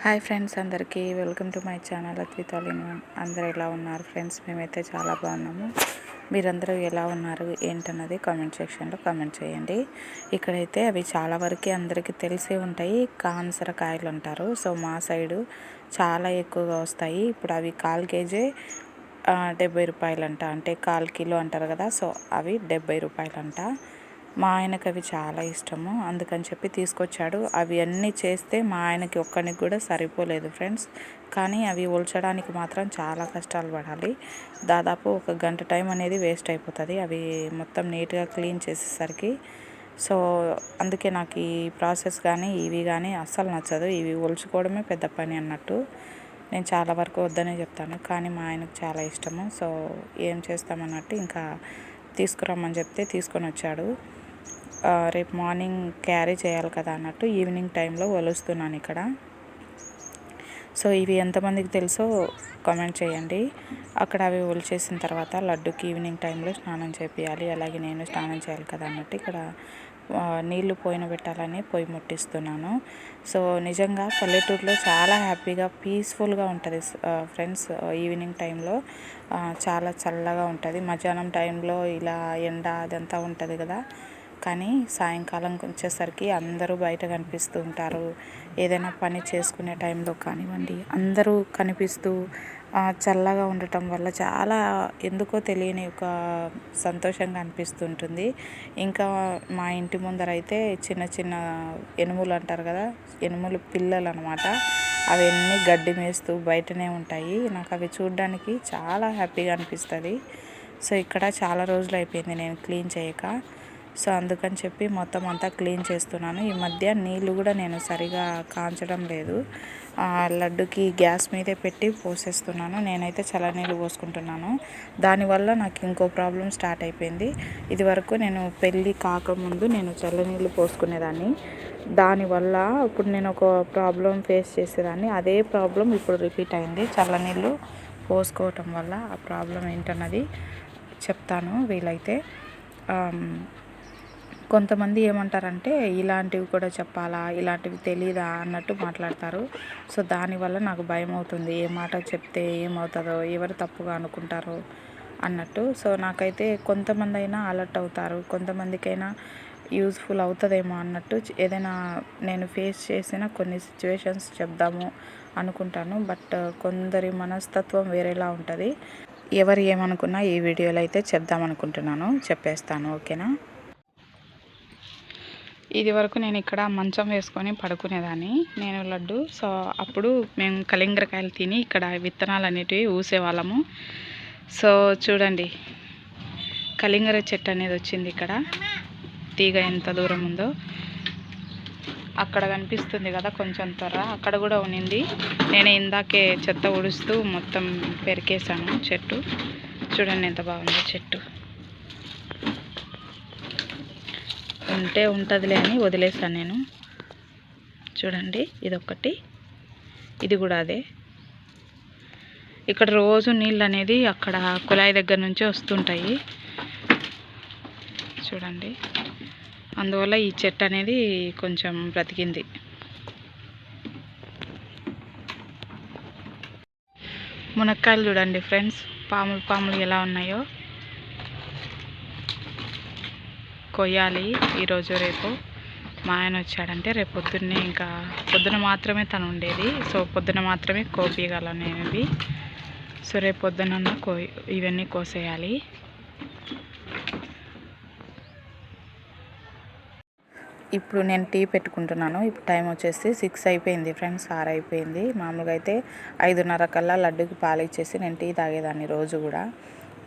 Hi friends అందరికీ. Welcome to my channel అద్వితాలిన్ అందరూ ఎలా ఉన్నారు ఫ్రెండ్స్? మేమైతే చాలా బాగున్నాము. మీరందరూ ఎలా ఉన్నారు? ఏంటన్నది కామెంట్ సెక్షన్లో కామెంట్ చేయండి. ఇక్కడైతే అవి చాలా వరకు అందరికీ తెలిసే ఉంటాయి. కాన్సర కాయలు అంటారు. సో మా సైడు చాలా ఎక్కువగా వస్తాయి. ఇప్పుడు అవి కాల్ కేజీ డెబ్బై రూపాయలంట. అంటే కాల్ కిలో అంటారు కదా. సో అవి డెబ్బై రూపాయలంట. మా ఆయనకు అవి చాలా ఇష్టము. అందుకని చెప్పి తీసుకొచ్చాడు. అవి అన్నీ చేస్తే మా ఆయనకి ఒక్కడికి కూడా సరిపోలేదు ఫ్రెండ్స్. కానీ అవి ఒల్చడానికి మాత్రం చాలా కష్టాలు పడాలి. దాదాపు ఒక గంట టైం అనేది వేస్ట్ అయిపోతుంది. అవి మొత్తం నీట్గా క్లీన్ చేసేసరికి. సో అందుకే నాకు ఈ ప్రాసెస్ కానీ ఇవి కానీ అస్సలు నచ్చదు. ఇవి ఒలుచుకోవడమే పెద్ద పని అన్నట్టు. నేను చాలా వరకు వద్దనే చెప్తాను. కానీ మా ఆయనకు చాలా ఇష్టము. సో ఏం చేస్తామన్నట్టు ఇంకా తీసుకురమ్మని చెప్తే తీసుకొని వచ్చాడు. రేపు మార్నింగ్ క్యారీ చేయాలి కదా అన్నట్టు ఈవినింగ్ టైంలో వలుస్తున్నాను ఇక్కడ. సో ఇవి ఎంతమందికి తెలుసో కామెంట్ చేయండి. అక్కడ అవి ఒలిచేసిన తర్వాత లడ్డుకి ఈవినింగ్ టైంలో స్నానం చేపియాలి. అలాగే నేను స్నానం చేయాలి కదా అన్నట్టు ఇక్కడ నీళ్ళు పోయిన పెట్టాలని పొయ్యి ముట్టిస్తున్నాను. సో నిజంగా పల్లెటూరులో చాలా హ్యాపీగా పీస్ఫుల్గా ఉంటుంది. ఫ్రెండ్స్ ఈవినింగ్ టైంలో చాలా చల్లగా ఉంటుంది. మధ్యాహ్నం టైంలో ఇలా ఎండ అదంతా ఉంటుంది కదా. కానీ సాయంకాలం వచ్చేసరికి అందరూ బయట కనిపిస్తూ ఉంటారు ఏదైనా పని చేసుకునే టైంలో కానివ్వండి అందరూ కనిపిస్తూ చల్లగా ఉండటం వల్ల చాలా ఎందుకో తెలియని ఒక సంతోషంగా అనిపిస్తుంటుంది. ఇంకా మా ఇంటి ముందర అయితే చిన్న చిన్న ఎనుములు అంటారు కదా ఎనుములు పిల్లలు అనమాట అవన్నీ గడ్డి మేస్తూ బయటనే ఉంటాయి. నాకు అవి చూడడానికి చాలా హ్యాపీగా అనిపిస్తుంది. సో ఇక్కడ చాలా రోజులు అయిపోయింది నేను క్లీన్ చేయక. సో అందుకని చెప్పి మొత్తం అంతా క్లీన్ చేస్తున్నాను. ఈ మధ్య నీళ్ళు కూడా నేను సరిగా కాంచడం లేదు. లడ్డుకి గ్యాస్ మీదే పెట్టి పోసేస్తున్నాను. నేనైతే చల్లనీళ్ళు పోసుకుంటున్నాను. దానివల్ల నాకు ఇంకో ప్రాబ్లం స్టార్ట్ అయిపోయింది. ఇదివరకు నేను పెళ్ళి కాకముందు నేను చల్లనీళ్ళు పోసుకునేదాన్ని. దానివల్ల ఇప్పుడు నేను ఒక ప్రాబ్లం ఫేస్ చేసేదాన్ని. అదే ప్రాబ్లం ఇప్పుడు రిపీట్ అయింది. చల్లనీళ్ళు పోసుకోవటం వల్ల ఆ ప్రాబ్లం ఏంటన్నది చెప్తాను వీలైతే. కొంతమంది ఏమంటారంటే ఇలాంటివి కూడా చెప్పాలా? ఇలాంటివి తెలీదా? అన్నట్టు మాట్లాడతారు. సో దానివల్ల నాకు భయం అవుతుంది. ఏ మాట చెప్తే ఏమవుతుందో ఎవరు తప్పుగా అనుకుంటారో అన్నట్టు. సో నాకైతే కొంతమంది అయినా అలర్ట్ అవుతారు. కొంతమందికైనా యూజ్ఫుల్ అవుతుందేమో అన్నట్టు ఏదైనా నేను ఫేస్ చేసిన కొన్ని సిచ్యువేషన్స్ చెప్దాము అనుకుంటాను. బట్ కొందరి మనస్తత్వం వేరేలా ఉంటుంది. ఎవరు ఏమనుకున్నా ఈ వీడియోలో అయితే చెప్దాం అనుకుంటున్నాను చెప్పేస్తాను. ఓకేనా? ఇది వరకు నేను ఇక్కడ మంచం వేసుకొని పడుకునేదాన్ని. నేను లడ్డు సో అప్పుడు మేము కలింగరకాయలు తిని ఇక్కడ విత్తనాలు అనేటివి ఊసేవాళ్ళము సో చూడండి కలింగర చెట్టు అనేది వచ్చింది ఇక్కడ. తీగ ఎంత దూరం ఉందో. అక్కడ కనిపిస్తుంది కదా కొంచెం త్వర. అక్కడ కూడా ఉన్నింది. నేను ఇందాకే చెత్త ఉడుస్తూ మొత్తం పెరికేసాను చెట్టు. చూడండి ఎంత బాగుందో చెట్టు. ఉంటే ఉంటుందిలే అని వదిలేసాను నేను. చూడండి ఇదొకటి ఇది కూడా అదే. ఇక్కడ రోజు నీళ్ళు అనేది అక్కడ కుళాయి దగ్గర నుంచే వస్తుంటాయి. చూడండి. అందువల్ల ఈ చెట్టు అనేది కొంచెం బ్రతికింది. మునక్కాయలు చూడండి ఫ్రెండ్స్. పాములు పాములు ఎలా ఉన్నాయో. కొయ్యాలి ఈరోజు రేపు. మా ఆయన వచ్చాడంటే రేపు పొద్దున్నే ఇంకా పొద్దున మాత్రమే తను ఉండేది. సో పొద్దున మాత్రమే కోపియగలను ఇవి సో రేపు పొద్దున కో ఇవన్నీ కోసేయాలి. ఇప్పుడు నేను టీ పెట్టుకుంటున్నాను. ఇప్పుడు టైం వచ్చేసి సిక్స్ అయిపోయింది ఫ్రెండ్స్ ఆరు అయిపోయింది. మామూలుగా అయితే ఐదున్నర కల్లా లడ్డుకి పాలు ఇచ్చేసి నేను టీ తాగేదాన్ని రోజు కూడా.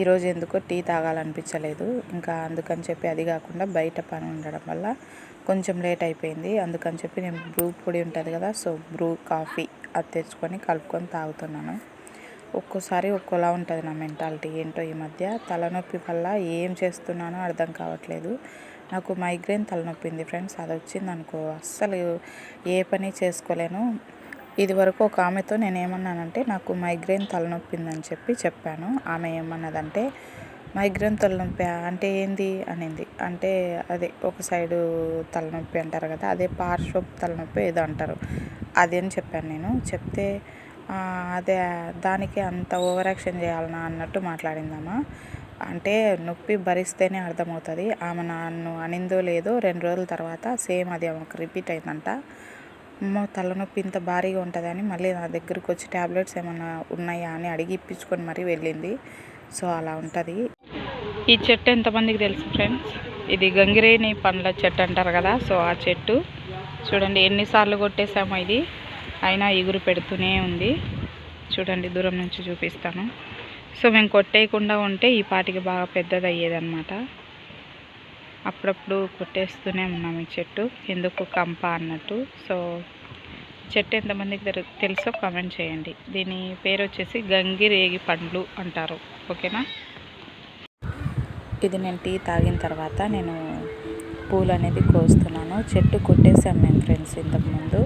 ఈరోజు ఎందుకో టీ తాగాలనిపించలేదు. ఇంకా అందుకని చెప్పి అది కాకుండా బయట పని ఉండడం వల్ల కొంచెం లేట్ అయిపోయింది. అందుకని చెప్పి నేను బ్రూ పొడి ఉంటుంది కదా సో బ్రూ కాఫీ అది తెచ్చుకొని కలుపుకొని తాగుతున్నాను. ఒక్కోసారి ఒక్కోలా ఉంటుంది నా మెంటాలిటీ. ఏంటో ఈ మధ్య తలనొప్పి వల్ల ఏం చేస్తున్నానో అర్థం కావట్లేదు. నాకు మైగ్రేన్ తలనొప్పింది ఫ్రెండ్స్. అది వచ్చింది అనుకో అస్సలు ఏ పని చేసుకోలేను. ఇదివరకు ఒక ఆమెతో నేను ఏమన్నానంటే నాకు మైగ్రేన్ తలనొప్పిందని చెప్పి చెప్పాను. ఆమె ఏమన్నదంటే మైగ్రేన్ తలనొప్పి అంటే ఏంది? అనింది. అంటే అదే ఒక సైడు తలనొప్పి అంటారు కదా అదే పార్శ్వపు తలనొప్పి ఏదో అంటారు. అది అని చెప్పాను నేను. చెప్తే అదే దానికి అంత ఓవర్ యాక్షన్ చేయాలనా? అన్నట్టు మాట్లాడిందమ్మా. అంటే నొప్పి భరిస్తేనే అర్థమవుతుంది. ఆమె నన్ను అనిందో లేదో రెండు రోజుల తర్వాత సేమ్ అది ఆమెకు రిపీట్ అయిందంట. అమ్మో తలనొప్పి ఇంత భారీగా ఉంటుందని మళ్ళీ నా దగ్గరకు వచ్చి ట్యాబ్లెట్స్ ఏమైనా ఉన్నాయా అని అడిగి ఇప్పించుకొని మరీ వెళ్ళింది. సో అలా ఉంటుంది. ఈ చెట్టు ఎంతమందికి తెలుసు ఫ్రెండ్స్? ఇది గంగిరేని పండ్ల చెట్టు అంటారు కదా సో ఆ చెట్టు చూడండి ఎన్నిసార్లు కొట్టేసామో ఇది. అయినా ఎగురు పెడుతూనే ఉంది. చూడండి దూరం నుంచి చూపిస్తాను. సో మేము కొట్టేయకుండా ఉంటే ఈ పాటికి బాగా పెద్దది అయ్యేదన్నమాట అప్పుడప్పుడు కొట్టేస్తూనే ఉన్నాము ఈ చెట్టు. ఎందుకు కంప అన్నట్టు. సో చెట్టు ఎంతమందికి తెలుసో కామెంట్ చేయండి. దీని పేరు వచ్చేసి గంగిరేగి పండ్లు అంటారు. ఓకేనా? ఇది నేను టీ తాగిన తర్వాత నేను పూలు అనేది కోస్తున్నాను. చెట్టు కొట్టేసాం మేము ఫ్రెండ్స్ ఇంతకుముందు.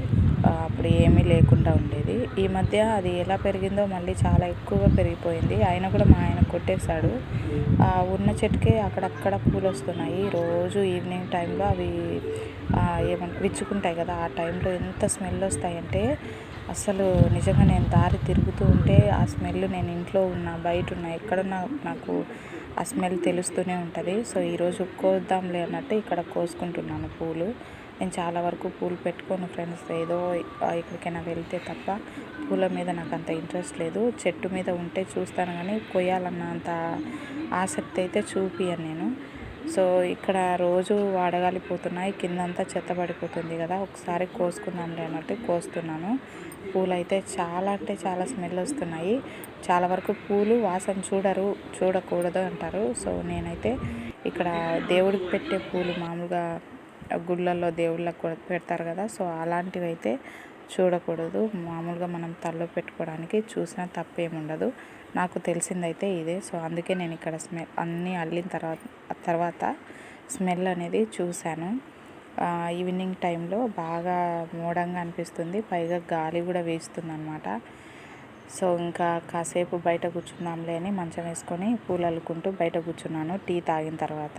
అప్పుడు ఏమీ లేకుండా ఉండేది. ఈ మధ్య అది ఎలా పెరిగిందో మళ్ళీ చాలా ఎక్కువగా పెరిగిపోయింది. ఆయన కూడా మా ఆయన కొట్టేశాడు. ఆ, ఉన్న చెట్టుకే అక్కడక్కడ పూలు వస్తున్నాయి రోజు ఈవినింగ్ టైంలో అవి ఏమంటే విచ్చుకుంటాయి కదా. ఆ టైంలో ఎంత స్మెల్ వస్తాయంటే అసలు నిజంగా నేను దారి తిరుగుతూ ఉంటే ఆ స్మెల్ నేను ఇంట్లో ఉన్నా బయట ఉన్నా ఎక్కడున్నా నాకు ఆ స్మెల్ తెలుస్తూనే ఉంటుంది. సో ఈరోజు కోద్దాంలే అన్నట్టు ఇక్కడ కోసుకుంటున్నాను పూలు. నేను చాలా వరకు పూలు పెట్టుకోను ఫ్రెండ్స్. ఏదో ఎక్కడికైనా వెళ్తే తప్ప పూల మీద నాకు అంత ఇంట్రెస్ట్ లేదు. చెట్టు మీద ఉంటే చూస్తాను కానీ కొయ్యాలన్న అంత ఆసక్తి అయితే చూపియను నేను. సో ఇక్కడ రోజు వాడగాలిపోతున్నాయి కిందంతా చెత్త పడిపోతుంది కదా. ఒకసారి కోసుకుందాంలే అన్నట్టు కోస్తున్నాను. పూలు అయితే చాలా అంటే చాలా స్మెల్ వస్తున్నాయి. చాలా వరకు పూలు వాసన చూడరు చూడకూడదు అంటారు. సో నేనైతే ఇక్కడ దేవుడికి పెట్టే పూలు మామూలుగా గుళ్ళల్లో దేవుళ్ళకు పెడతారు కదా సో అలాంటివి అయితే చూడకూడదు. మామూలుగా మనం తలలో పెట్టుకోవడానికి చూసినా తప్పేముండదు నాకు తెలిసిందైతే ఇదే. సో అందుకే నేను ఇక్కడ స్మెల్ అన్నీ అల్లిన తర్వాత తర్వాత స్మెల్ అనేది చూశాను. ఈవినింగ్ టైంలో బాగా మోడంగా అనిపిస్తుంది. పైగా గాలి కూడా వీస్తుంది అనమాట సో ఇంకా కాసేపు బయట కూర్చుందాంలే అని మంచం వేసుకొని పూలు అల్లుకుంటూ బయట కూర్చున్నాను టీ తాగిన తర్వాత.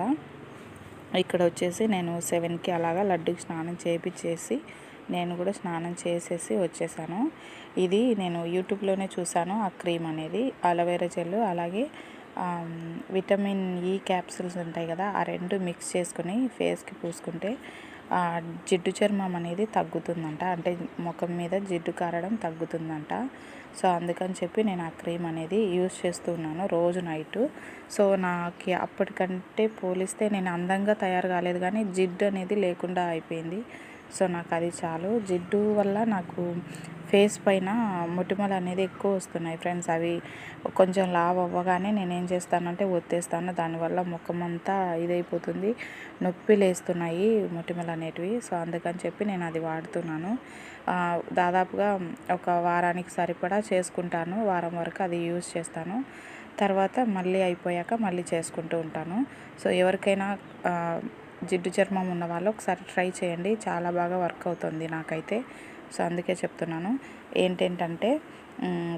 ఇక్కడ వచ్చేసి నేను సెవెన్కి అలాగా లడ్డుకి స్నానం చేపించేసి నేను కూడా స్నానం చేసేసి వచ్చేసాను. ఇది నేను యూట్యూబ్లోనే చూసాను ఆ క్రీమ్ అనేది. అలోవెరా జెల్ అలాగే విటమిన్ ఈ క్యాప్సూల్స్ ఉంటాయి కదా ఆ రెండు మిక్స్ చేసుకుని ఫేస్కి పూసుకుంటే జిడ్డు చర్మం అనేది తగ్గుతుందంట. అంటే ముఖం మీద జిడ్డు కారడం తగ్గుతుందంట. సో అందుకని చెప్పి నేను ఆ క్రీమ్ అనేది యూస్ చేస్తున్నాను రోజు నైట్. సో నాకు అప్పటికంటే పోలిస్తే నేను అందంగా తయారు కాలేదు కానీ జిడ్డు అనేది లేకుండా అయిపోయింది. సో నాకు అది చాలు. జిడ్డు వల్ల నాకు ఫేస్ పైన మొటిమలు అనేది ఎక్కువ వస్తున్నాయి ఫ్రెండ్స్. అవి కొంచెం లావ్ అవ్వగానే నేను ఏం చేస్తానంటే ఒత్తేస్తాను. దానివల్ల ముఖం అంతా ఇదైపోతుంది. నొప్పి లేస్తున్నాయి మొటిమలు అనేటివి. సో అందుకని చెప్పి నేను అది వాడుతున్నాను. దాదాపుగా ఒక వారానికి సరిపడా చేసుకుంటాను. వారం వరకు అది యూజ్ చేస్తాను. తర్వాత మళ్ళీ అయిపోయాక మళ్ళీ చేసుకుంటూ ఉంటాను. సో ఎవరికైనా జిడ్డు చర్మం ఉన్న వాళ్ళు ఒకసారి ట్రై చేయండి. చాలా బాగా వర్క్ అవుతుంది నాకైతే. సో అందుకే చెప్తున్నాను. ఏంటంటే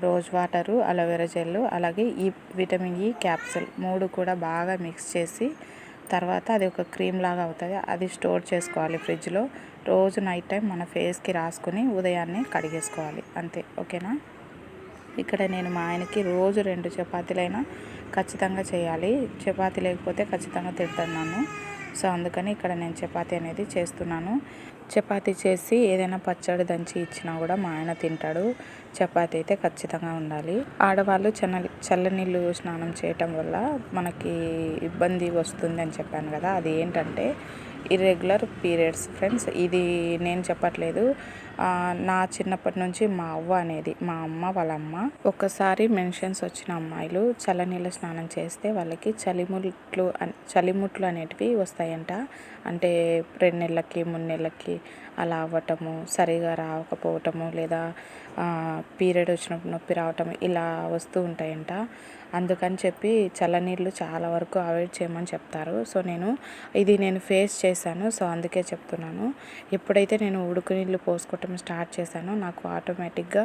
రోజ్ వాటరు అలోవెరా జెల్ అలాగే ఈ విటమిన్ ఈ క్యాప్సూల్ మూడు కూడా బాగా మిక్స్ చేసి తర్వాత అది ఒక క్రీమ్ లాగా అవుతుంది. అది స్టోర్ చేసుకోవాలి ఫ్రిడ్జ్లో. రోజు నైట్ టైం మన ఫేస్కి రాసుకుని ఉదయాన్నే కడిగేసుకోవాలి. అంతే. ఓకేనా? ఇక్కడ నేను మా ఆయనకి రోజు రెండు చపాతీలైనా ఖచ్చితంగా చేయాలి. చపాతీ లేకపోతే ఖచ్చితంగా తింటున్నాను సో అందుకని ఇక్కడ నేను చపాతీ అనేది చేస్తున్నాను. చపాతీ చేసి ఏదైనా పచ్చడి దంచి ఇచ్చినా కూడా మా ఆయన తింటాడు. చపాతీ అయితే ఖచ్చితంగా ఉండాలి. ఆడవాళ్ళు చల్ల చల్లనీళ్ళు స్నానం చేయటం వల్ల మనకి ఇబ్బంది వస్తుంది అని చెప్పాను కదా. అది ఏంటంటే ఇర్రెగ్యులర్ పీరియడ్స్ ఫ్రెండ్స్. ఇది నేను చెప్పట్లేదు. నా చిన్నప్పటి నుంచి మా అవ్వ అనేది మా అమ్మ వాళ్ళ అమ్మ ఒకసారి మెన్షన్స్ వచ్చిన అమ్మాయిలు చల్లనీళ్ళ స్నానం చేస్తే వాళ్ళకి చలిముట్లు అన్- చలిముట్లు అనేటివి వస్తాయంట. అంటే రెండు నెలలకి మూడు నెలలకి అలా అవ్వటము సరిగా రాకపోవటము లేదా పీరియడ్ వచ్చినప్పుడు నొప్పి రావటం ఇలా వస్తూ ఉంటాయంట. అందుకని చెప్పి చల్లనీళ్ళు చాలా వరకు అవాయిడ్ చేయమని చెప్తారు. సో నేను ఇది నేను ఫేస్ చేశాను. సో అందుకే చెప్తున్నాను. ఎప్పుడైతే నేను ఉడుకు నీళ్ళు పోసుకుంటాను రావటం స్టార్ట్ చేశాను. నాకు ఆటోమేటిక్గా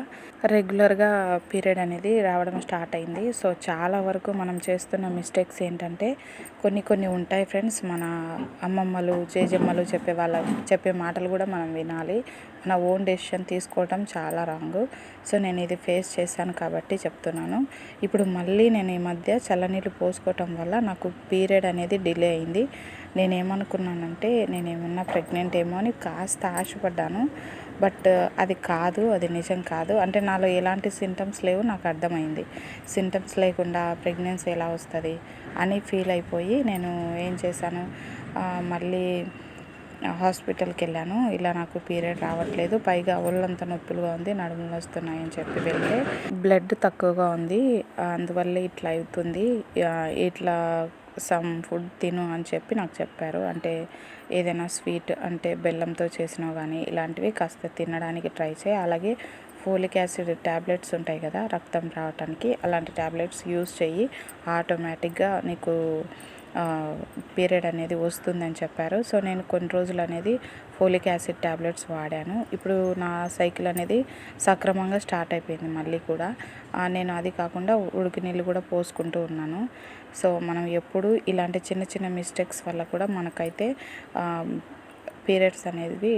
రెగ్యులర్గా పీరియడ్ అనేది రావడం స్టార్ట్ అయింది. సో చాలా వరకు మనం చేస్తున్న మిస్టేక్స్ ఏంటంటే కొన్ని కొన్ని ఉంటాయి ఫ్రెండ్స్. మన అమ్మమ్మలు జేజమ్మలు చెప్పే వాళ్ళ చెప్పే మాటలు కూడా మనం వినాలి. మన ఓన్ డెసిషన్ తీసుకోవడం చాలా రాంగ్. సో నేను ఇది ఫేస్ చేశాను కాబట్టి చెప్తున్నాను. ఇప్పుడు మళ్ళీ నేను ఈ మధ్య చల్లనీళ్ళు పోసుకోవటం వల్ల నాకు పీరియడ్ అనేది డిలే అయింది. నేనేమనుకున్నానంటే నేను ఏమన్నా ప్రెగ్నెంట్ ఏమో అని కాస్త ఆశపడ్డాను. బట్ అది కాదు అది నిజం కాదు. అంటే నాలో ఎలాంటి సింటమ్స్ లేవు నాకు అర్థమైంది. సింటమ్స్ లేకుండా ప్రెగ్నెన్సీ ఎలా వస్తుంది అని ఫీల్ అయిపోయి నేను ఏం చేశాను? మళ్ళీ హాస్పిటల్కి వెళ్ళాను. ఇలా నాకు పీరియడ్ రావట్లేదు. పైగా ఒళ్ళంతా నొప్పులుగా ఉంది నడుములు వస్తున్నాయి అని చెప్పి వెళ్తే బ్లడ్ తక్కువగా ఉంది. అందువల్ల ఇట్లా అవుతుంది. ఇట్లా సమ్ ఫుడ్ తిను అని చెప్పి నాకు చెప్పారు. అంటే ఏదైనా స్వీట్ అంటే బెల్లంతో చేసినవి కానీ ఇలాంటివి కాస్త తినడానికి ట్రై చేయి. అలాగే ఫోలిక్ యాసిడ్ ట్యాబ్లెట్స్ ఉంటాయి కదా రక్తం రావటానికి అలాంటి ట్యాబ్లెట్స్ యూజ్ చెయ్యి. ఆటోమేటిక్గా నీకు పీరియడ్ అనేది వస్తుందని చెప్పారు. సో నేను కొన్ని రోజులు అనేది ఫోలిక్ యాసిడ్ ట్యాబ్లెట్స్ వాడాను. ఇప్పుడు నా సైకిల్ అనేది సక్రమంగా స్టార్ట్ అయిపోయింది మళ్ళీ కూడా. నేను అది కాకుండా ఉడికి నీళ్ళు కూడా పోసుకుంటూ ఉన్నాను. సో మనం ఎప్పుడు ఇలాంటి చిన్న చిన్న మిస్టేక్స్ వల్ల కూడా మనకైతే పీరియడ్స్ అనేవి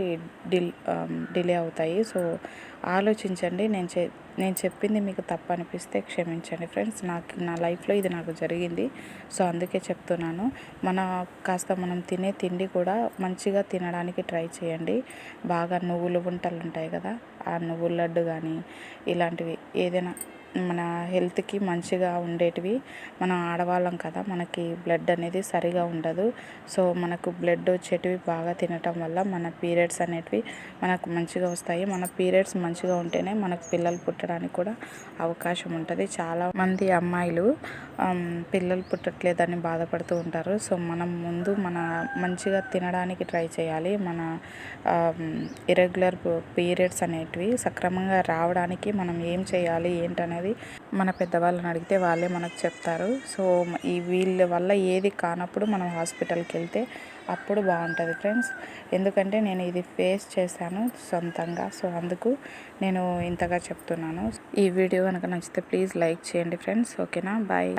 డిల్ డిలే అవుతాయి. సో ఆలోచించండి. నేను చె నేను చెప్పింది మీకు తప్పు అనిపిస్తే క్షమించండి ఫ్రెండ్స్. నాకు నా లైఫ్లో ఇది నాకు జరిగింది. సో అందుకే చెప్తున్నాను. మన కాస్త మనం తినే తిండి కూడా మంచిగా తినడానికి ట్రై చేయండి. బాగా నువ్వులు వంటలు ఉంటాయి కదా ఆ నువ్వుల లడ్డు కానీ ఇలాంటివి ఏదైనా మన హెల్త్కి మంచిగా ఉండేటివి. మనం ఆడవాళ్ళం కదా మనకి బ్లడ్ అనేది సరిగా ఉండదు. సో మనకు బ్లడ్ వచ్చేటివి బాగా తినటం వల్ల మన పీరియడ్స్ అనేటివి మనకు మంచిగా వస్తాయి. మన పీరియడ్స్ మంచిగా ఉంటేనే మనకు పిల్లలు పుట్టడానికి కూడా అవకాశం ఉంటుంది. చాలా మంది అమ్మాయిలు పిల్లలు పుట్టట్లేదని బాధపడుతూ ఉంటారు. సో మనం ముందు మన మంచిగా తినడానికి ట్రై చేయాలి. మన ఇరెగ్యులర్ పీరియడ్స్ అనేటివి సక్రమంగా రావడానికి మనం ఏం చేయాలి ఏంటనేది మన పెద్దవాళ్ళని అడిగితే వాళ్ళే మనకు చెప్తారు. సో ఈ వీళ్ళ వల్ల ఏది కానప్పుడు మనం హాస్పిటల్కి వెళ్తే అప్పుడు బాగుంటుంది ఫ్రెండ్స్. ఎందుకంటే నేను ఇది ఫేస్ చేశాను సొంతంగా. సో అందుకు నేను ఇంతగా చెప్తున్నాను. ఈ వీడియో కనుక నచ్చితే ప్లీజ్ లైక్ చేయండి ఫ్రెండ్స్. ఓకేనా? బాయ్.